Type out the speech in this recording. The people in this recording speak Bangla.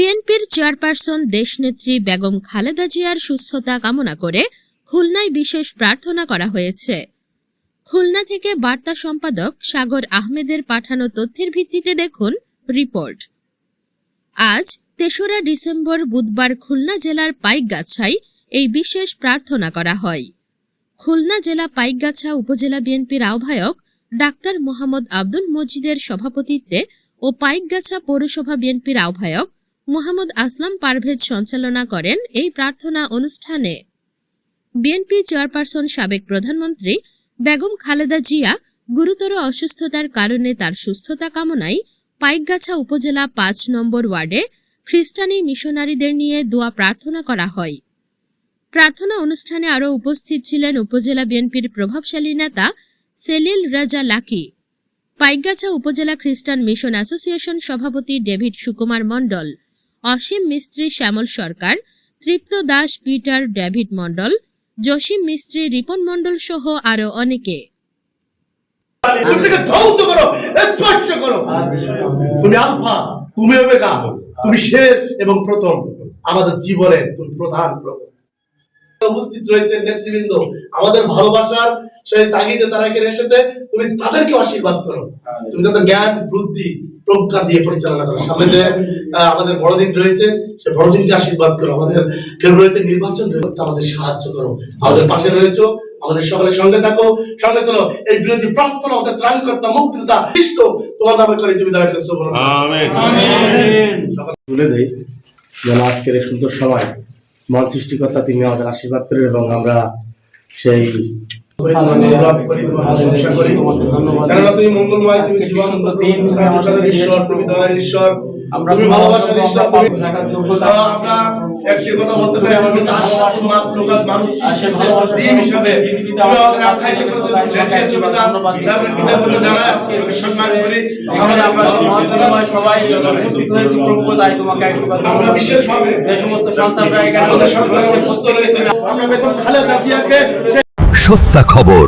বিএনপির চেয়ারপারসন দেশনেত্রী বেগম খালেদা জিয়ার সুস্থতা কামনা করে খুলনায় বিশেষ প্রার্থনা করা হয়েছে। খুলনা থেকে বার্তা সম্পাদক সাগর আহমেদের পাঠানো তথ্যের ভিত্তিতে দেখুন রিপোর্ট। আজ তেসরা ডিসেম্বর বুধবার খুলনা জেলার পাইকগাছায় এই বিশেষ প্রার্থনা করা হয়। খুলনা জেলা পাইকগাছা উপজেলা বিএনপির আহ্বায়ক ডাক্তার মোহাম্মদ আব্দুল মজিদের সভাপতিত্বে ও পাইকগাছা পৌরসভা বিএনপির আহ্বায়ক মোহাম্মদ আসলাম পারভেজ সঞ্চালনা করেন এই প্রার্থনা অনুষ্ঠানে। বিএনপি চেয়ারপারসন সাবেক প্রধানমন্ত্রী বেগম খালেদা জিয়া গুরুতর অসুস্থতার কারণে তার সুস্থতা কামনায় পাইকগাছা উপজেলা পাঁচ নম্বর ওয়ার্ডে খ্রিস্টানি মিশনারিদের নিয়ে দোয়া প্রার্থনা করা হয়। প্রার্থনা অনুষ্ঠানে আরও উপস্থিত ছিলেন উপজেলা বিএনপির প্রভাবশালী নেতা সেলিল রাজা লাকি, পাইকগাছা উপজেলা খ্রিস্টান মিশন অ্যাসোসিয়েশন সভাপতি David Sukumar Mondal Asim Mistry Shyamal Sarkar, Tripto Das Peter David Mondal, Jasim Mistry Ripon Mondal সহ আরও অনেকে। তুমি আলফা, তুমি ওমেগা, তুমি শেষ এবং প্রথম। আমাদের জীবনের তুমি প্রধান উপস্থিত রয়েছেন নেতৃবৃন্দ, আমাদের ভালোবাসার সেই তাগিদে তারা এখানে এসেছে, তুমি তাদেরকে আশীর্বাদ করো। তুমি তাদের জ্ঞান, বুদ্ধি প্রজ্ঞা দিয়ে পরিচালনা করো। সামনে যে আমাদের বড়দিন রয়েছে সেই বড়দিনকে আশীর্বাদ করো। আমাদের ফেব্রুয়ারিতে নির্বাচন রয়েছে আমাদের সাহায্য করো। আমাদের পাশে রয়েছো আমাদের সকলের সঙ্গে থাকো। সঙ্গে চলো এই বিরোধী প্রার্থনা আমাদের ত্রাণকর্তা মুক্তিদাতা খ্রিস্ট তোমার নামে করে তুমি দয়া করে। বলো তুলে দেই যেন আজকের এই সুন্দর সময় মন সৃষ্টিকর্তা তিনি আমাদের আশীর্বাদ করেন এবং আমরা সেই তুমি মঙ্গলময় তুমি জীবন ঈশ্বর তুমি দয়ার ঈশ্বর তুমি ভালোবাসার ঈশ্বর আমরা একটি কথা বলতে চাই তুমি দাস সম্মান প্রকাশ মানুষ জীব হিসাবে তুমি আমাদের আখ্যায়িত করে লেখিয়েছো পিতা আমরা কৃতজ্ঞতা জানাই তোমাকে সম্মান করি আমাদের সবাই উপস্থিত হয়েছে প্রভু তাই তোমাকে আশীর্বাদ আমরা বিশেষভাবে যে সমস্ত সন্তানরা এখানে আমাদের সন্তান সুস্থ রয়েছে আমরা বেগম খালেদা জিয়াকে সত্য খবর।